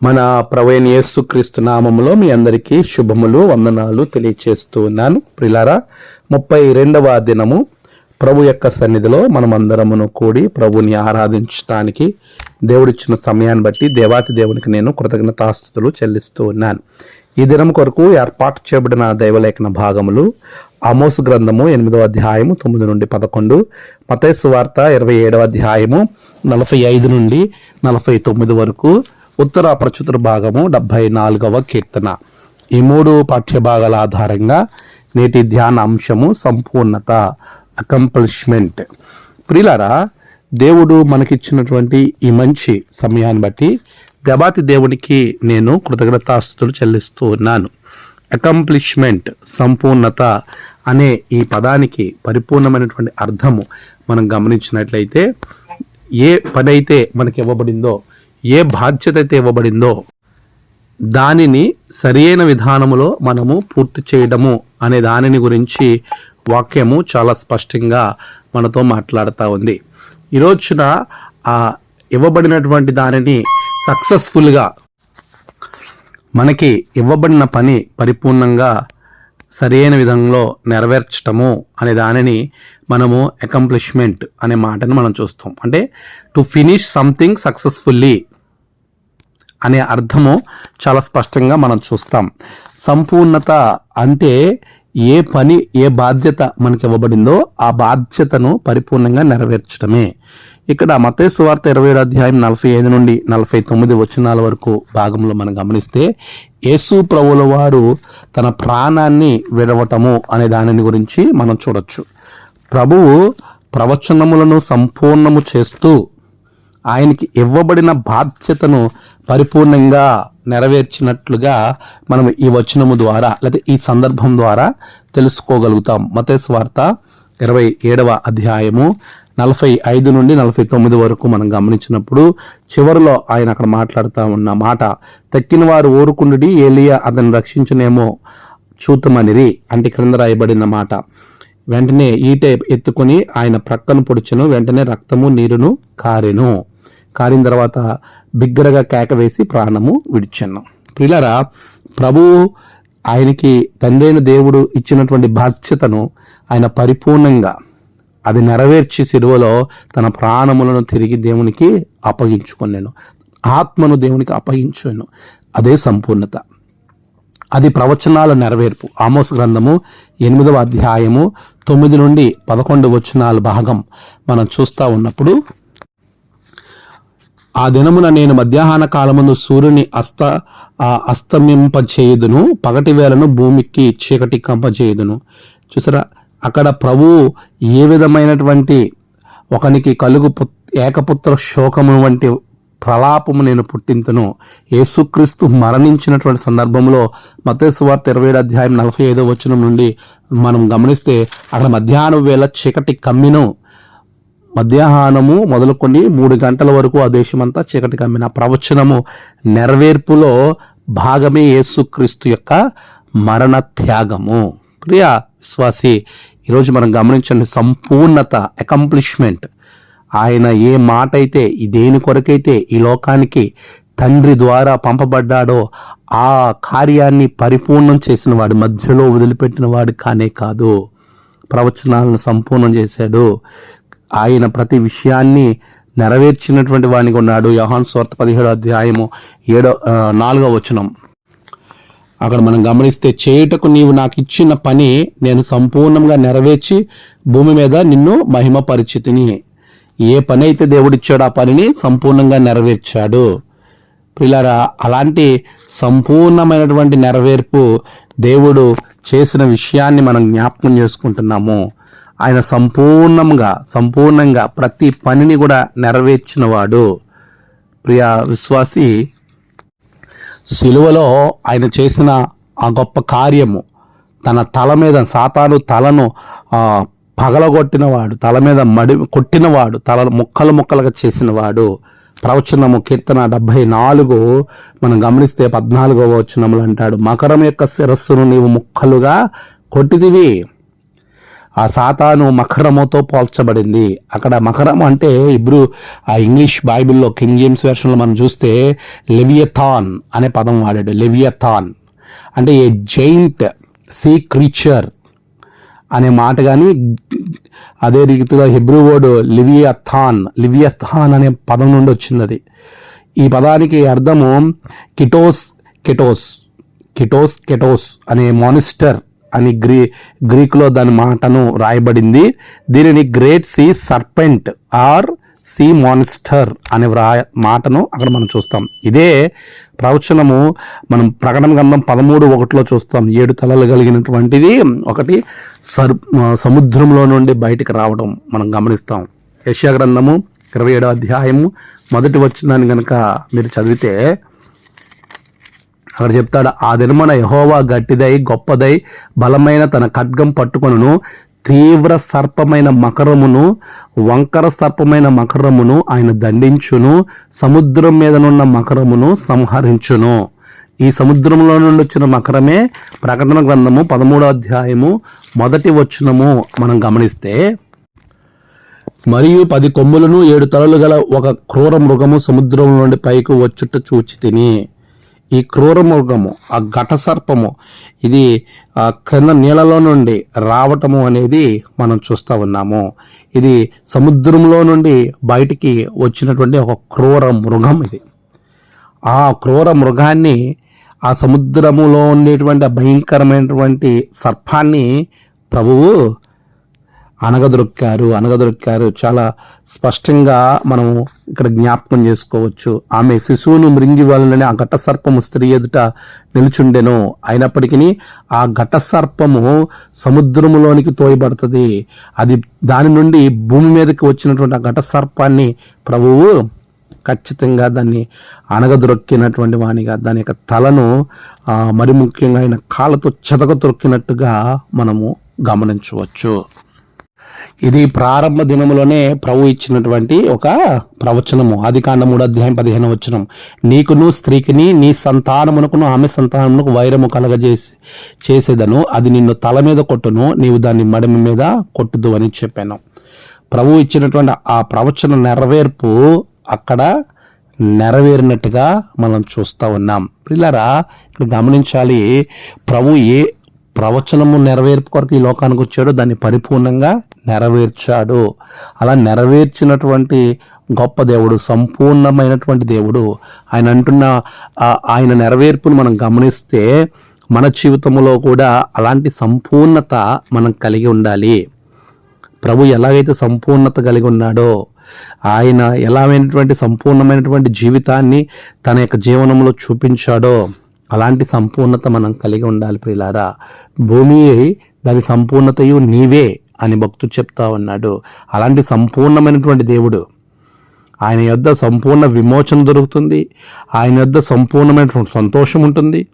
మన ప్రవైన యేసుక్రీస్తు నామములో మీ అందరికీ శుభములు వందనాలు తెలియచేస్తూ ఉన్నాను ప్రిలారా ముప్పై రెండవ దినము ప్రభు యొక్క సన్నిధిలో మనమందరమును కూడి ప్రభుని ఆరాధించడానికి దేవుడిచ్చిన సమయాన్ని బట్టి దేవాతి దేవునికి నేను కృతజ్ఞతాస్థుతులు చెల్లిస్తూ ఉన్నాను. ఈ దినం కొరకు ఏర్పాటు చేయబడిన దైవలేఖన భాగములు అమోస్ గ్రంథము ఎనిమిదవ అధ్యాయము తొమ్మిది నుండి పదకొండు మతేసు వార్త ఇరవై ఏడవ అధ్యాయము నలభై ఐదు నుండి నలభై తొమ్మిది వరకు ఉత్తర ప్రచుతుర భాగము డెబ్భై నాలుగవ కీర్తన. ఈ మూడు పాఠ్య భాగాల ఆధారంగా నేటి ధ్యాన అంశము సంపూర్ణత అకంప్లిష్మెంట్ ప్రిలారా దేవుడు మనకిచ్చినటువంటి ఈ మంచి సమయాన్ని బట్టి గబాతి దేవునికి నేను కృతజ్ఞతాస్తులు చెల్లిస్తూ ఉన్నాను. అకంప్లిష్మెంట్ సంపూర్ణత అనే ఈ పదానికి పరిపూర్ణమైనటువంటి అర్థము మనం గమనించినట్లయితే ఏ పని అయితే మనకి ఇవ్వబడిందో ఏ బాధ్యత అయితే ఇవ్వబడిందో దానిని సరియైన విధానములో మనము పూర్తి చేయడము అనే దానిని గురించి వాక్యము చాలా స్పష్టంగా మనతో మాట్లాడుతూ ఉంది. ఈ రోజున ఆ ఇవ్వబడినటువంటి దానిని సక్సెస్ఫుల్గా మనకి ఇవ్వబడిన పని పరిపూర్ణంగా సరైన విధంలో నెరవేర్చటము అనే దానిని మనము అకంప్లిష్మెంట్ అనే మాటను మనం చూస్తాం. అంటే టు ఫినిష్ సంథింగ్ సక్సెస్ఫుల్లీ అనే అర్థము చాలా స్పష్టంగా మనం చూస్తాం. సంపూర్ణత అంటే ఏ పని ఏ బాధ్యత మనకి ఇవ్వబడిందో ఆ బాధ్యతను పరిపూర్ణంగా నెరవేర్చడమే ఇక్కడ మతేసు వార్త ఇరవై అధ్యాయం నలభై ఐదు నుండి నలభై తొమ్మిది వచనాల వరకు భాగంలో మనం గమనిస్తే యేసు ప్రభుల వారు తన ప్రాణాన్ని విడవటము అనే దానిని గురించి మనం చూడొచ్చు. ప్రభువు ప్రవచనములను సంపూర్ణము చేస్తూ ఆయనకి ఇవ్వబడిన బాధ్యతను పరిపూర్ణంగా నెరవేర్చినట్లుగా మనం ఈ వచనము ద్వారా లేదా ఈ సందర్భం ద్వారా తెలుసుకోగలుగుతాం. మతేశ్వార్త ఇరవై ఏడవ అధ్యాయము నలభై ఐదు నుండి నలభై తొమ్మిది వరకు మనం గమనించినప్పుడు చివరిలో ఆయన అక్కడ మాట్లాడుతూ ఉన్న మాట తక్కిన వారు ఊరుకుండి ఏలియా అతను రక్షించనేమో చూతమనిరి అంటే క్రింద రాయబడిన మాట. వెంటనే ఈట ఎత్తుకొని ఆయన ప్రక్కను పొడిచను వెంటనే రక్తము నీరును కారెను. కారిన తర్వాత బిగ్గరగా కేక వేసి ప్రాణము విడిచెను. ప్రిలరా ప్రభువు ఆయనకి తండ్రైన దేవుడు ఇచ్చినటువంటి బాధ్యతను ఆయన పరిపూర్ణంగా అది నెరవేర్చి సిలువలో తన ప్రాణములను తిరిగి దేవునికి అప్పగించుకున్నాను ఆత్మను దేవునికి అప్పగించాను. అదే సంపూర్ణత. అది ప్రవచనాల నెరవేర్పు. ఆమోస్ గ్రంథము ఎనిమిదవ అధ్యాయము తొమ్మిది నుండి పదకొండు వచనాల భాగం మనం చూస్తూ ఉన్నప్పుడు ఆ దినమున నేను మధ్యాహ్న కాలమును సూర్యుని అస్త అస్తమింపచేయుదును పగటి వేలను భూమికి చీకటి కంపచేయుదును చూసారా? అక్కడ ప్రభు ఏ విధమైనటువంటి ఒకనికి కలుగు పుత్- ఏకపుత్ర శోకము వంటి ప్రలాపము నేను పుట్టింతును. యేసుక్రీస్తు మరణించినటువంటి సందర్భంలో మతేశ్వార్త ఇరవై ఏడు అధ్యాయం నలభై ఐదో వచనం నుండి మనం గమనిస్తే అక్కడ మధ్యాహ్నం వేళ చీకటి కమ్మిను. మధ్యాహ్నము మొదలుకొని మూడు గంటల వరకు ఆ దేశమంతా చీకటి కమ్మిన. ప్రవచనము నెరవేర్పులో భాగమే యేసుక్రీస్తు యొక్క మరణ త్యాగము. ప్రియా విశ్వాసి. ఈరోజు మనం గమనించండి సంపూర్ణత అకంప్లిష్మెంట్ ఆయన ఏ మాట అయితే దేని కొరకైతే ఈ లోకానికి తండ్రి ద్వారా పంపబడ్డాడో ఆ కార్యాన్ని పరిపూర్ణం చేసిన వాడు మధ్యలో వదిలిపెట్టిన వాడు కానే కాదు. ప్రవచనాలను సంపూర్ణం చేశాడు. ఆయన ప్రతి విషయాన్ని నెరవేర్చినటువంటి వాడిని ఉన్నాడు. యోహాన్ స్వార్థ పదిహేడో అధ్యాయము ఏడో నాలుగో వచనం. అక్కడ మనం గమనిస్తే చేయుటకు నీవు నాకు ఇచ్చిన పని నేను సంపూర్ణంగా నెరవేర్చి భూమి మీద నిన్ను మహిమ పరిచితిని ఏ పని అయితే దేవుడిచ్చాడో ఆ పనిని సంపూర్ణంగా నెరవేర్చాడు. పిల్లరా అలాంటి సంపూర్ణమైనటువంటి నెరవేర్పు దేవుడు చేసిన విషయాన్ని మనం జ్ఞాపకం చేసుకుంటున్నాము. ఆయన సంపూర్ణంగా సంపూర్ణంగా ప్రతి పనిని కూడా నెరవేర్చినవాడు. ప్రియా విశ్వాసి సిలువలో ఆయన చేసిన ఆ గొప్ప కార్యము తన తల మీద సాతాను తలను పగలగొట్టినవాడు తల మీద మడి కొట్టినవాడు తల ముక్కలు ముక్కలుగా చేసినవాడు. ప్రవచనము కీర్తన డెబ్భై నాలుగు మనం గమనిస్తే పద్నాలుగవ వచనములు అంటాడు మకరం యొక్క శిరస్సును నీవు ముక్కలుగా కొట్టిదివి ఆ సాతాను మకరముతో పోల్చబడింది. అక్కడ మకరం అంటే ఇబ్రూ ఆ ఇంగ్లీష్ బైబిల్లో కింగ్ జేమ్స్ వెర్షన్లో మనం చూస్తే లెవియథాన్ అనే పదం వాడాడు. లెవియథాన్. అంటే ఏ జైంట్ సీ క్రీచర్ అనే మాట కానీ అదే రీతిగా హిబ్రూ వర్డ్ లివియథాన్ లివియథాన్ అనే పదం నుండి వచ్చింది అది. ఈ పదానికి అర్థము కిటోస్ కెటోస్ కిటోస్ కెటోస్ అనే మానిస్టర్ అని గ్రీ గ్రీకులో దాని మాటను రాయబడింది. దీనిని great sea serpent or sea monster అనే వ్రా మాటను అక్కడ మనం చూస్తాం. ఇదే ప్రవచనము మనం ప్రకటన గంధం పదమూడు ఒకటిలో చూస్తాం. ఏడు తలలు కలిగినటువంటిది ఒకటి సర్ సముద్రంలో నుండి బయటికి రావడం మనం గమనిస్తాం. యశ్యా గ్రంథము ఇరవై ఏడో అధ్యాయము మొదటి వచ్చిందని కనుక మీరు చదివితే అక్కడ చెప్తాడు ఆ దినమున యహోవా గట్టిదై గొప్పదై బలమైన తన ఖడ్గం పట్టుకొనును తీవ్ర సర్పమైన మకరమును వంకర సర్పమైన మకరమును ఆయన దండించును సముద్రం మీదనున్న మకరమును సంహరించును. ఈ సముద్రంలో నుండి వచ్చిన మకరమే ప్రకటన గ్రంథము పదమూడో అధ్యాయము మొదటి వచ్చినము మనం గమనిస్తే మరియు పది కొమ్ములను ఏడు తలలు గల ఒక క్రూర మృగము సముద్రం నుండి పైకి వచ్చుట చూచి తిని ఈ క్రూర మృగము ఆ ఘట సర్పము ఇది ఆ క్రింద నీళ్ళలో నుండి రావటము అనేది మనం చూస్తూ ఉన్నాము. ఇది సముద్రంలో నుండి బయటికి వచ్చినటువంటి ఒక క్రూర మృగం ఇది. ఆ క్రూర మృగాన్ని ఆ సముద్రములో ఉండేటువంటి భయంకరమైనటువంటి సర్పాన్ని ప్రభువు అనగదొక్కారు అనగదొక్కారు చాలా స్పష్టంగా మనం ఇక్కడ జ్ఞాపకం చేసుకోవచ్చు. ఆమె శిశువును మృంగి వాళ్ళని ఆ ఘట సర్పము స్త్రీ ఎదుట నిలుచుండెను. అయినప్పటికీ ఆ ఘట సర్పము సముద్రములోనికి తోయబడుతుంది. అది దాని నుండి భూమి మీదకి వచ్చినటువంటి ఆ ఘట సర్పాన్ని ప్రభువు ఖచ్చితంగా దాన్ని అనగదొరొక్కినటువంటి వానిగా దాని యొక్క తలను మరి ముఖ్యంగా ఆయన కాళ్ళతో చెదక దొరికినట్టుగా మనము గమనించవచ్చు. ఇది ప్రారంభ దినములోనే ప్రభు ఇచ్చినటువంటి ఒక ప్రవచనము. ఆది కాండ మూడు అధ్యాయం పదిహేను వచనం. నీకును స్త్రీకిని నీ సంతానమునకును ఆమె సంతానమునకు వైరము కలగజేసి చేసేదను. అది నిన్ను తల మీద కొట్టును. నీవు దాన్ని మడిమి మీద కొట్టుదు అని చెప్పాను. ప్రభు ఇచ్చినటువంటి ఆ ప్రవచన నెరవేర్పు అక్కడ నెరవేరినట్టుగా మనం చూస్తూ ఉన్నాం. పిల్లరా ఇక్కడ గమనించాలి. ప్రభు ఏ ప్రవచనము నెరవేర్పు కొరకు ఈ లోకానికి వచ్చాడో దాన్ని పరిపూర్ణంగా నెరవేర్చాడు. అలా నెరవేర్చినటువంటి గొప్ప దేవుడు సంపూర్ణమైనటువంటి దేవుడు ఆయన అంటున్న ఆయన నెరవేర్పును మనం గమనిస్తే మన జీవితంలో కూడా అలాంటి సంపూర్ణత మనం కలిగి ఉండాలి. ప్రభు ఎలాగైతే సంపూర్ణత కలిగి ఉన్నాడో ఆయన ఎలాగైనటువంటి సంపూర్ణమైనటువంటి జీవితాన్ని తన యొక్క జీవనంలో చూపించాడో అలాంటి సంపూర్ణత మనం కలిగి ఉండాలి ప్రియులారా. భూమి దాని సంపూర్ణతయు నీవే. అని భక్తుడు చెప్తా ఉన్నాడు. అలాంటి సంపూర్ణమైనటువంటి దేవుడు. ఆయన యొద్ద సంపూర్ణ విమోచన దొరుకుతుంది. ఆయన యొద్ద సంపూర్ణమైనటువంటి సంతోషం ఉంటుంది.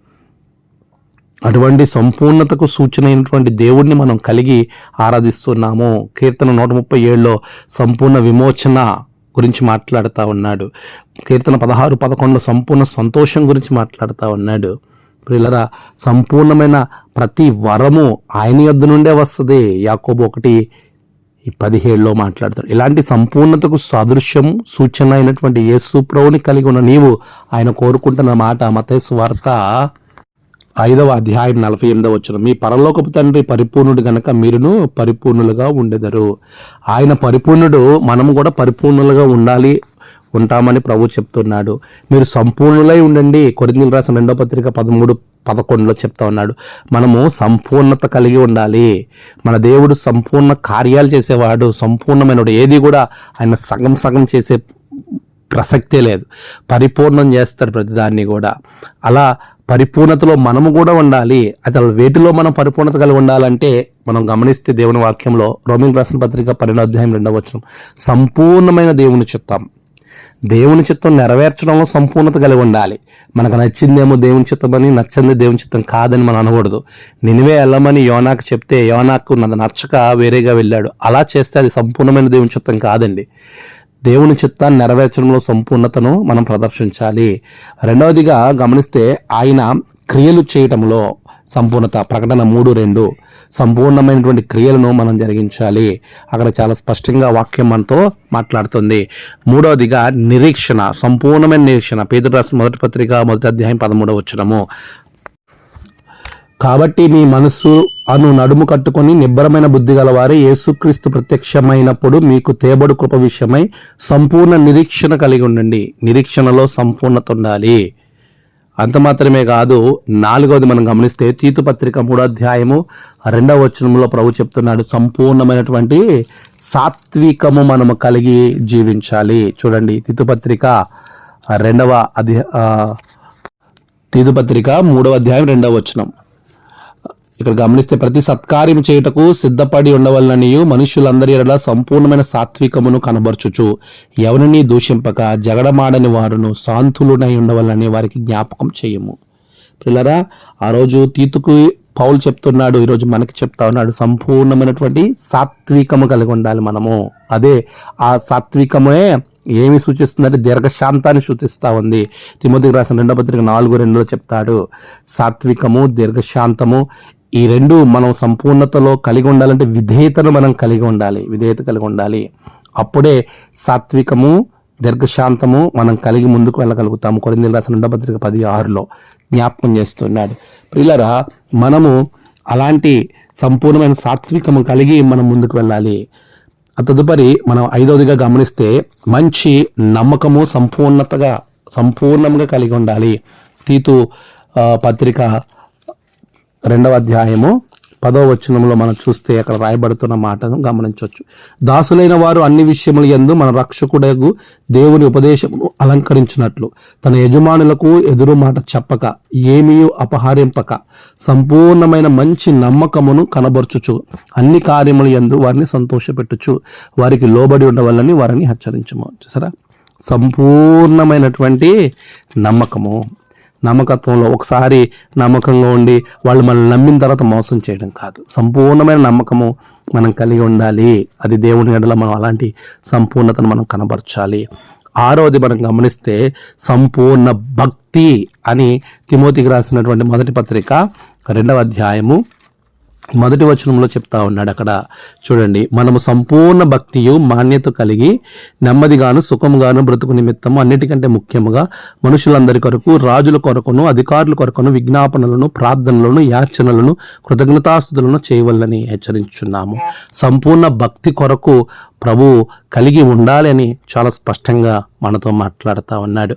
అటువంటి సంపూర్ణతకు సూచన అయినటువంటి దేవుడిని మనం కలిగి ఆరాధిస్తున్నాము. కీర్తన నూట ముప్పై ఏడులో సంపూర్ణ విమోచన గురించి మాట్లాడుతూ ఉన్నాడు. కీర్తన పదహారు పదకొండు సంపూర్ణ సంతోషం గురించి మాట్లాడుతూ ఉన్నాడు. ప్రియులరా సంపూర్ణమైన ప్రతి వరము ఆయన యొద్ నుండే వస్తుంది. యాకోబు ఒకటి ఈ పదిహేడులో మాట్లాడతారు ఇలాంటి సంపూర్ణతకు సాదృశ్యం సూచన అయినటువంటి యేసు ప్రభుని కలిగి ఉన్న నీవు ఆయన కోరుకుంటున్న మాట మతేసు వార్త ఐదవ అధ్యాయం నలభై ఎనిమిదవ వచ్చిన మీ పరలోకపు తండ్రి పరిపూర్ణుడు గనక మీరును పరిపూర్ణులుగా ఉండెదరు. ఆయన పరిపూర్ణుడు మనము కూడా పరిపూర్ణులుగా ఉండాలి ఉంటామని ప్రభు చెప్తున్నాడు. మీరు సంపూర్ణులై ఉండండి. కొరిందీలు రాసిన రెండో పత్రిక పదమూడు పదకొండులో చెప్తా ఉన్నాడు. మనము సంపూర్ణత కలిగి ఉండాలి. మన దేవుడు సంపూర్ణ కార్యాలు చేసేవాడు. సంపూర్ణమైన ఏది కూడా ఆయన సగం సగం చేసే ప్రసక్తే లేదు. పరిపూర్ణం చేస్తాడు ప్రతిదాన్ని కూడా. అలా పరిపూర్ణతలో మనము కూడా ఉండాలి. అసలు వేటిలో మనం పరిపూర్ణత కలిగి ఉండాలంటే మనం గమనిస్తే దేవుని వాక్యంలో రోమిల్ రాసిన పత్రిక పన్నెండు అధ్యాయం రెండవ సంపూర్ణమైన దేవుని చెప్తాం దేవుని చిత్తం నెరవేర్చడంలో సంపూర్ణత కలిగి ఉండాలి. మనకు నచ్చిందేమో దేవుని చిత్తమని నచ్చింది దేవుని చిత్తం కాదని మనం అనకూడదు. నినివే వెళ్ళమని యోనాకు చెప్తే యోనాకు నది నచ్చక వేరేగా వెళ్ళాడు. అలా చేస్తే అది సంపూర్ణమైన దేవుని చిత్తం కాదండి. దేవుని చిత్తాన్ని నెరవేర్చడంలో సంపూర్ణతను మనం ప్రదర్శించాలి. రెండవదిగా గమనిస్తే ఆయన క్రియలు చేయటంలో సంపూర్ణత. ప్రకటన మూడు రెండు. సంపూర్ణమైనటువంటి క్రియలను మనం జరిగించాలి. అక్కడ చాలా స్పష్టంగా వాక్యం మనతో మాట్లాడుతుంది. మూడవదిగా నిరీక్షణ సంపూర్ణమైన నిరీక్షణ. పేదరు రాసిన మొదటి పత్రిక మొదటి అధ్యాయం పదమూడవ వచ్చినము కాబట్టి మీ మనస్సు అను నడుము కట్టుకొని నిబ్బరమైన బుద్ధి గలవారే యేసుక్రీస్తు ప్రత్యక్షమైనప్పుడు మీకు తేబడు కృప విషయమై సంపూర్ణ నిరీక్షణ కలిగి ఉండండి. నిరీక్షణలో సంపూర్ణత ఉండాలి. అంత మాత్రమే కాదు నాలుగవది మనం గమనిస్తే తీతుపత్రిక మూడో అధ్యాయము రెండవ వచనంలో ప్రభు చెప్తున్నాడు సంపూర్ణమైనటువంటి సాత్వికము మనము కలిగి జీవించాలి. చూడండి తీతుపత్రిక రెండవ అధ్యా తీతుపత్రిక మూడవ అధ్యాయం రెండవ వచనం. ఇక్కడ గమనిస్తే ప్రతి సత్కార్యం చేయుటకు సిద్ధపడి ఉండవలననియు మనుషులందరి ఎడల సంపూర్ణమైన సాత్వికమును కనబర్చుచు ఎవరిని దూషింపక జగడమాడని వారును శాంతులునై ఉండవలని వారికి జ్ఞాపకం చేయము. పిల్లరా ఆ రోజు తీతుకు పౌలు చెప్తున్నాడు ఈరోజు మనకి చెప్తా ఉన్నాడు సంపూర్ణమైనటువంటి సాత్వికము కలిగి ఉండాలి మనము. అదే ఆ సాత్వికమే ఏమి సూచిస్తుందంటే దీర్ఘశాంతాన్ని సూచిస్తూ ఉంది. తిమోతికి రాసిన రెండో పత్రిక నాలుగు రెండులో చెప్తాడు సాత్వికము దీర్ఘశాంతము ఈ రెండు మనం సంపూర్ణతలో కలిగి ఉండాలంటే విధేయతను మనం కలిగి ఉండాలి. విధేయత కలిగి ఉండాలి. అప్పుడే సాత్వికము దీర్ఘశాంతము మనం కలిగి ముందుకు వెళ్ళగలుగుతాము. కొరిందీలు రాసిన రెండో పత్రిక పది ఆరులో జ్ఞాపకం చేస్తున్నాడు. ప్రియులరా మనము అలాంటి సంపూర్ణమైన సాత్వికము కలిగి మనం ముందుకు వెళ్ళాలి. తదుపరి మనం ఐదవదిగా గమనిస్తే మంచి నమ్మకము సంపూర్ణతగా సంపూర్ణంగా కలిగి ఉండాలి. తీతు పత్రిక రెండవ అధ్యాయము పదవ వచనంలో మనం చూస్తే అక్కడ రాయబడుతున్న మాటను గమనించవచ్చు. దాసులైన వారు అన్ని విషయములు యందు మన రక్షకుడకు దేవుని ఉపదేశమును అలంకరించినట్లు తన యజమానులకు ఎదురు మాట చెప్పక ఏమీ అపహరింపక సంపూర్ణమైన మంచి నమ్మకమును కనబర్చుచు అన్ని కార్యములు యందు వారిని సంతోషపెట్టుచు వారికి లోబడి ఉండవల్లని వారిని హెచ్చరించము. చూసారా? సంపూర్ణమైనటువంటి నమ్మకము. నమ్మకత్వంలో ఒకసారి నమ్మకంగా ఉండి వాళ్ళు మనల్ని నమ్మిన తర్వాత మోసం చేయడం కాదు. సంపూర్ణమైన నమ్మకము మనం కలిగి ఉండాలి. అది దేవుని ఎడల మనం అలాంటి సంపూర్ణతను మనం కనబరచాలి. ఆరోది మనం గమనిస్తే సంపూర్ణ భక్తి అని తిమోతికి రాసినటువంటి మొదటి పత్రిక రెండవ అధ్యాయము మొదటి వచనంలో చెప్తా ఉన్నాడు అక్కడ. చూడండి మనము సంపూర్ణ భక్తియు మాన్యత కలిగి నెమ్మదిగాను సుఖముగాను బ్రతుకు నిమిత్తము అన్నిటికంటే ముఖ్యముగా మనుషులందరి కొరకు రాజుల కొరకును అధికారుల కొరకును విజ్ఞాపనలను ప్రార్థనలను యాచనలను కృతజ్ఞతాస్థుతులను చేయవల్లని హెచ్చరించున్నాము సంపూర్ణ భక్తి కొరకు ప్రభు కలిగి ఉండాలని చాలా స్పష్టంగా మనతో మాట్లాడుతూ ఉన్నాడు.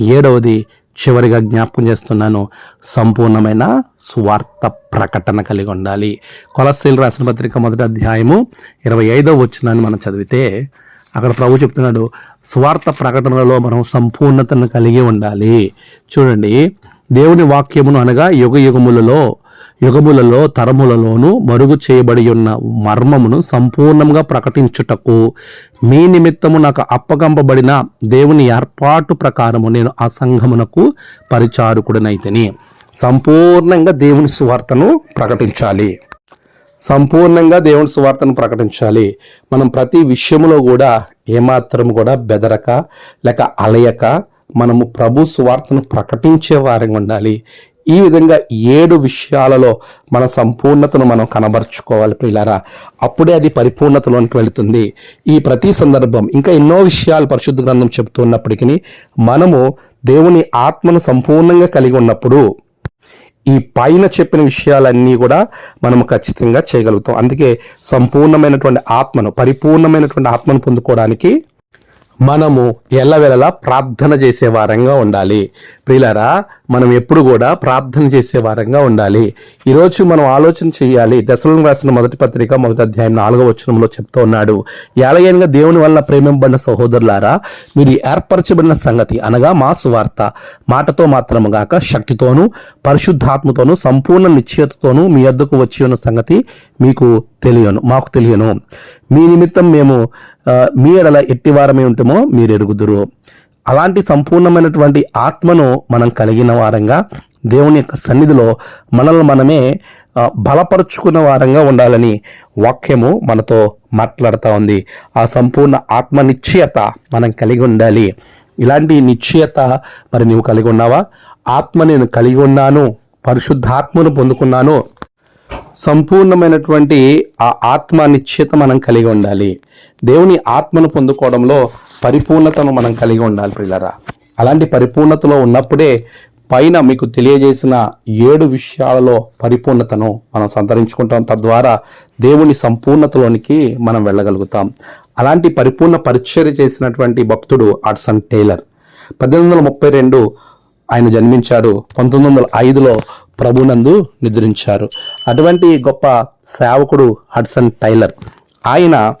ఏడవది చివరిగా జ్ఞాపకం చేస్తున్నాను సంపూర్ణమైన స్వార్థ ప్రకటన కలిగి ఉండాలి. కొలస్సీలు రాసిన పత్రిక మొదటి అధ్యాయము ఇరవై ఐదవ వచ్చినాన్ని మనం చదివితే అక్కడ ప్రభు చెప్తున్నాడు స్వార్థ ప్రకటనలో మనం సంపూర్ణతను కలిగి ఉండాలి. చూడండి దేవుని వాక్యమును అనగా యుగ యుగములలో యుగములలో తరములలోనూ మరుగు చేయబడి ఉన్న మర్మమును సంపూర్ణంగా ప్రకటించుటకు మీ నిమిత్తము నాకు అప్పగంపబడిన దేవుని ఏర్పాటు ప్రకారము నేను ఆ సంఘమునకు పరిచారకుడినైతేని. సంపూర్ణంగా దేవుని సువార్తను ప్రకటించాలి. సంపూర్ణంగా దేవుని సువార్తను ప్రకటించాలి. మనం ప్రతి విషయంలో కూడా ఏమాత్రం కూడా బెదరక లేక అలయక మనము ప్రభు సువార్తను ప్రకటించే వారంగా ఉండాలి. ఈ విధంగా ఏడు విషయాలలో మన సంపూర్ణతను మనం కనబరుచుకోవాలి ప్రియులారా. అప్పుడే అది పరిపూర్ణతలోనికి వెళుతుంది. ఈ ప్రతి సందర్భం ఇంకా ఎన్నో విషయాలు పరిశుద్ధ గ్రంథం చెబుతున్నప్పటికీ మనము దేవుని ఆత్మను సంపూర్ణంగా కలిగి ఉన్నప్పుడు ఈ పైన చెప్పిన విషయాలన్నీ కూడా మనము ఖచ్చితంగా చేయగలుగుతాం. అందుకే సంపూర్ణమైనటువంటి ఆత్మను పరిపూర్ణమైనటువంటి ఆత్మను పొందుకోవడానికి మనము ఎల్లవెల్లలా ప్రార్థన చేసే వారంగా ఉండాలి. ప్రియులారా మనం ఎప్పుడు కూడా ప్రార్థన చేసే వారంగా ఉండాలి. ఈరోజు మనం ఆలోచన చేయాలి. దశలను రాసిన మొదటి పత్రిక మొదటి అధ్యాయం నాలుగో వచనంలో చెప్తూ ఉన్నాడు. ఏలయనగా దేవుని వల్ల ప్రేమింపబడిన సహోదరులారా మీరు ఏర్పరచబడిన సంగతి అనగా మా సువార్త. మాటతో మాత్రము గాక శక్తితోనూ పరిశుద్ధాత్మతోనూ సంపూర్ణ నిశ్చయతతోనూ మీ వద్దకు వచ్చి ఉన్న సంగతి మీకు తెలియను మాకు తెలియను. మీ నిమిత్తం మేము మీ ఎడల ఎట్టివారమే ఉంటామో మీరు ఎరుగుదురు అలాంటి సంపూర్ణమైనటువంటి ఆత్మను మనం కలిగిన వారంగా దేవుని యొక్క సన్నిధిలో మనల్ని మనమే బలపరుచుకున్న వారంగా ఉండాలని వాక్యము మనతో మాట్లాడుతూ ఉంది. ఆ సంపూర్ణ ఆత్మ నిశ్చయత మనం కలిగి ఉండాలి. ఇలాంటి నిశ్చయత మరి నీవు కలిగి ఉన్నావా? ఆత్మ నేను కలిగి ఉన్నాను పరిశుద్ధాత్మను పొందుకున్నాను. సంపూర్ణమైనటువంటి ఆ ఆత్మ నిశ్చిత మనం కలిగి ఉండాలి. దేవుని ఆత్మను పొందుకోవడంలో పరిపూర్ణతను మనం కలిగి ఉండాలి పిల్లరా అలాంటి పరిపూర్ణతలో ఉన్నప్పుడే పైన మీకు తెలియజేసిన ఏడు విషయాలలో పరిపూర్ణతను మనం సంతరించుకుంటాం. తద్వారా దేవుని సంపూర్ణతలోనికి మనం వెళ్ళగలుగుతాం. అలాంటి పరిపూర్ణ పరిచర్య చేసినటువంటి భక్తుడు ఆట్సన్ టైలర్. పద్దెనిమిది వందల ముప్పై రెండు ఆయన జన్మించాడు. పంతొమ్మిది వందల ఐదులో ప్రభునందు నిద్రించారు. అటువంటి గొప్ప సేవకుడు హడ్సన్ టైలర్. ఆయన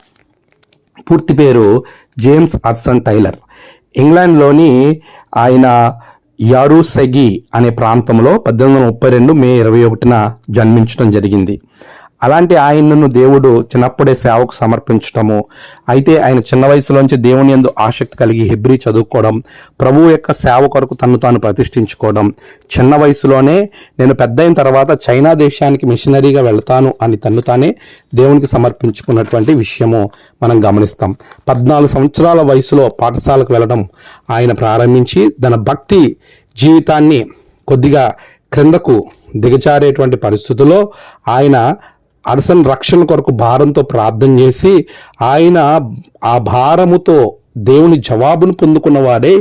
పూర్తి పేరు జేమ్స్ హడ్సన్ టైలర్. ఇంగ్లాండ్లోని ఆయన యారూసెగి అనే ప్రాంతంలో పద్దెనిమిది వందల ముప్పై రెండు మే ఇరవై ఒకటిన జన్మించడం జరిగింది. అలాంటి ఆయనను దేవుడు చిన్నప్పుడే సేవకు సమర్పించటము. అయితే ఆయన చిన్న వయసులోంచి దేవుని ఎందు ఆసక్తి కలిగి హెబ్రి చదువుకోవడం ప్రభువు యొక్క సేవ కొరకు తను తాను ప్రతిష్ఠించుకోవడం. చిన్న వయసులోనే నేను పెద్ద అయిన తర్వాత చైనా దేశానికి మిషనరీగా వెళ్తాను అని తను తానే దేవునికి సమర్పించుకున్నటువంటి విషయము మనం గమనిస్తాం. పద్నాలుగు సంవత్సరాల వయసులో పాఠశాలకు వెళ్ళడం ఆయన ప్రారంభించి తన భక్తి జీవితాన్ని కొద్దిగా క్రిందకు దిగజారేటువంటి పరిస్థితుల్లో ఆయన అరసన్ రక్షణ కొరకు భారంతో ప్రార్థన చేసి ఆయన ఆ భారముతో దేవుని జవాబును పొందుకున్నవాడే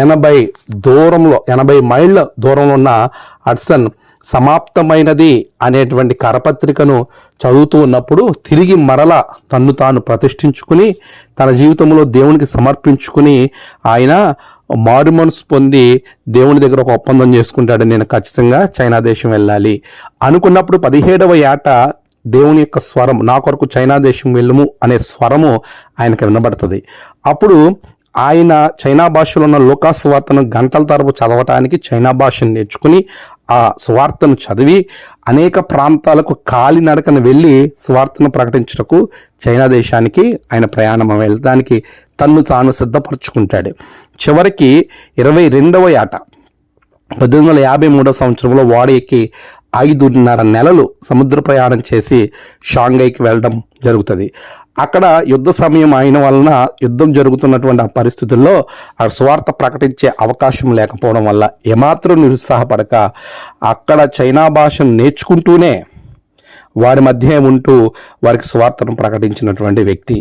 ఎనభై దూరంలో ఎనభై మైళ్ళ దూరంలో ఉన్న అడ్సన్ సమాప్తమైనది అనేటువంటి కరపత్రికను చదువుతూ ఉన్నప్పుడు తిరిగి మరల తన్ను తాను ప్రతిష్ఠించుకుని తన జీవితంలో దేవునికి సమర్పించుకుని ఆయన మారు మనసు పొంది దేవుని దగ్గర ఒక ఒప్పందం చేసుకుంటాడు నేను ఖచ్చితంగా చైనా దేశం వెళ్ళాలి అనుకున్నప్పుడు పదిహేడవ ఏట దేవుని యొక్క స్వరం నా కొరకు చైనా దేశం వెళ్ళము అనే స్వరము ఆయనకు వినబడుతుంది. అప్పుడు ఆయన చైనా భాషలో ఉన్న లోకా సువార్తను గంటల తరపు చదవటానికి చైనా భాషను నేర్చుకుని ఆ సువార్తను చదివి అనేక ప్రాంతాలకు కాలినడకన వెళ్ళి సువార్తను ప్రకటించటకు చైనా దేశానికి ఆయన ప్రయాణం వెళ్ళడానికి తన్ను తాను సిద్ధపరచుకుంటాడు. చివరికి ఇరవై రెండవ ఏట పద్దెనిమిది వందల యాభై మూడవ సంవత్సరంలో వాడ ఎక్కి ఐదున్నర నెలలు సముద్ర ప్రయాణం చేసి షాంఘైకి వెళ్ళడం జరుగుతుంది. అక్కడ యుద్ధ సమయం అయిన వలన యుద్ధం జరుగుతున్నటువంటి ఆ పరిస్థితుల్లో ఆ స్వార్థ ప్రకటించే అవకాశం లేకపోవడం వల్ల ఏమాత్రం నిరుత్సాహపడక అక్కడ చైనా భాషను నేర్చుకుంటూనే వారి మధ్య ఉంటూ వారికి స్వార్థను ప్రకటించినటువంటి వ్యక్తి.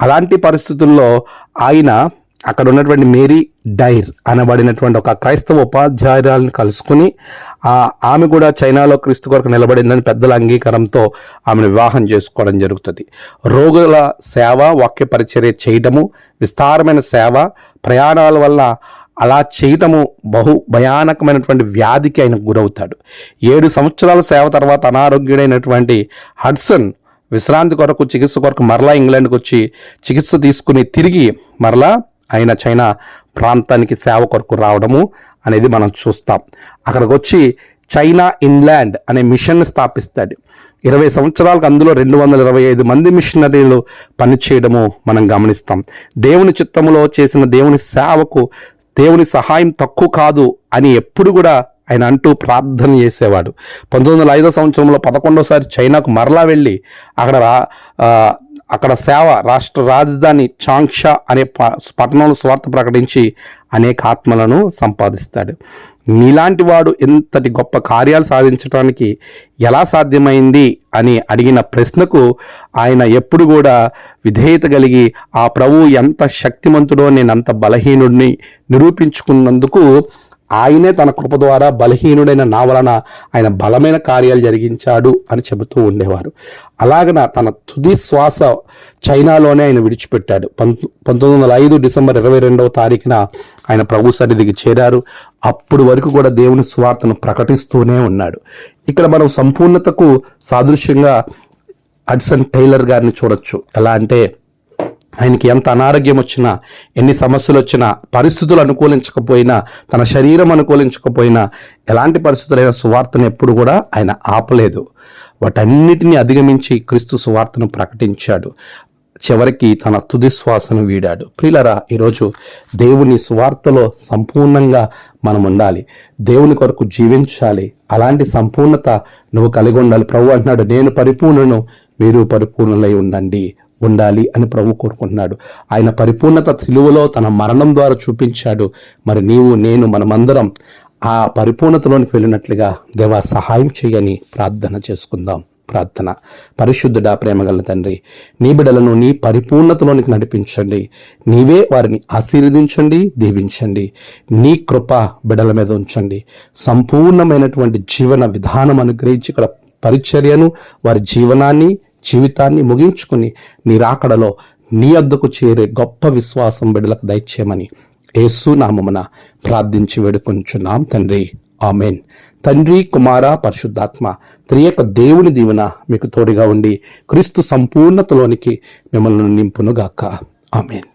అలాంటి పరిస్థితుల్లో ఆయన అక్కడ ఉన్నటువంటి మేరీ డైర్ అనబడినటువంటి ఒక క్రైస్తవ ఉపాధ్యాయురాలను కలుసుకుని ఆ ఆమె కూడా చైనాలో క్రీస్తు కొరకు నిలబడిందని పెద్దల అంగీకారంతో ఆమెను వివాహం చేసుకోవడం జరుగుతుంది. రోగుల సేవ వాక్య పరిచర్య చేయడము విస్తారమైన సేవ ప్రయాణాల వల్ల అలా చేయటము బహు భయానకమైనటువంటి వ్యాధికి ఆయన గురవుతాడు. ఏడు సంవత్సరాల సేవ తర్వాత అనారోగ్యుడైనటువంటి హడ్సన్ విశ్రాంతి కొరకు చికిత్స కొరకు మరలా ఇంగ్లాండ్కి వచ్చి చికిత్స తీసుకుని తిరిగి మరలా ఆయన చైనా ప్రాంతానికి సేవ కొరకు రావడము అనేది మనం చూస్తాం. అక్కడికి వచ్చి చైనా ఇన్లాండ్ అనే మిషన్ స్థాపిస్తాడు. ఇరవై సంవత్సరాలకు అందులో రెండు వందల ఇరవై ఐదు మంది మిషనరీలు పనిచేయడము మనం గమనిస్తాం. దేవుని చిత్తములో చేసిన దేవుని సేవకు దేవుని సహాయం తక్కువ కాదు అని ఎప్పుడు కూడా ఆయన అంటూ ప్రార్థన చేసేవాడు. పంతొమ్మిది వందల ఐదో సంవత్సరంలో పదకొండోసారి చైనాకు మరలా వెళ్ళి అక్కడ అక్కడ సేవ రాష్ట్ర రాజధాని చాంక్షా అనే ప- పట్టణంలో స్వార్థ ప్రకటించి అనేక ఆత్మలను సంపాదిస్తాడు. నీలాంటి వాడు ఎంతటి గొప్ప కార్యాలు సాధించడానికి ఎలా సాధ్యమైంది అని అడిగిన ప్రశ్నకు ఆయన ఎప్పుడు కూడా విధేయత కలిగి ఆ ప్రభువు ఎంత శక్తిమంతుడో నేను అంత బలహీనుడిని నిరూపించుకున్నందుకు ఆయనే తన కృప ద్వారా బలహీనుడైన నా వలన ఆయన బలమైన కార్యాలు జరిగించాడు అని చెబుతూ ఉండేవారు. అలాగన తన తుది శ్వాస చైనాలోనే ఆయన విడిచిపెట్టాడు. పంతొమ్మిది వందల ఐదు డిసెంబర్ ఇరవై రెండవ తారీఖున ఆయన ప్రభు సన్నిధికి చేరారు. అప్పుడు వరకు కూడా దేవుని స్వార్థను ప్రకటిస్తూనే ఉన్నాడు. ఇక్కడ మనం సంపూర్ణతకు సాదృశ్యంగా అడ్సన్ టైలర్ గారిని చూడొచ్చు. ఎలా అంటే ఆయనకి ఎంత అనారోగ్యం వచ్చినా ఎన్ని సమస్యలు వచ్చినా పరిస్థితులు అనుకూలించకపోయినా తన శరీరం అనుకూలించకపోయినా ఎలాంటి పరిస్థితులైన సువార్తను ఎప్పుడు కూడా ఆయన ఆపలేదు. వాటన్నిటిని అధిగమించి క్రీస్తు సువార్తను ప్రకటించాడు. చివరికి తన తుది శ్వాసను వీడాడు. ప్రిలరా ఈరోజు దేవుని సువార్తలో సంపూర్ణంగా మనం ఉండాలి దేవుని కొరకు జీవించాలి. అలాంటి సంపూర్ణత నువ్వు కలిగి ఉండాలి. ప్రభు అంటున్నాడు నేను పరిపూర్ణను మీరు పరిపూర్ణులై ఉండండి. ఉండాలి అని ప్రభు కోరుకుంటున్నాడు. ఆయన పరిపూర్ణత సిలువలో తన మరణం ద్వారా చూపించాడు. మరి నీవు నేను మనమందరం ఆ పరిపూర్ణతలోనికి వెళ్ళినట్లుగా దేవా సహాయం చేయని ప్రార్థన చేసుకుందాం. ప్రార్థన. పరిశుద్ధుడా ప్రేమగల తండ్రి నీ బిడలను నీ పరిపూర్ణతలోనికి నడిపించండి. నీవే వారిని ఆశీర్వదించండి దీవించండి. నీ కృప బిడల మీద ఉంచండి. సంపూర్ణమైనటువంటి జీవన విధానం అనుగ్రహించి ఇక్కడ పరిచర్యను వారి జీవనాన్ని జీవితాన్ని ముగించుకుని నీ రాకడలో నీ అద్దకు చేరే గొప్ప విశ్వాసం బిడలకు దయచేయమని యేసు నామమున ప్రార్థించి వేడుకొంచున్నాం తండ్రి. ఆమెన్. తండ్రి కుమార పరిశుద్ధాత్మ త్రియక దేవుని దీవెన మీకు తోడుగా ఉండి క్రీస్తు సంపూర్ణతలోనికి మిమ్మల్ని నింపునుగాక. ఆమెన్.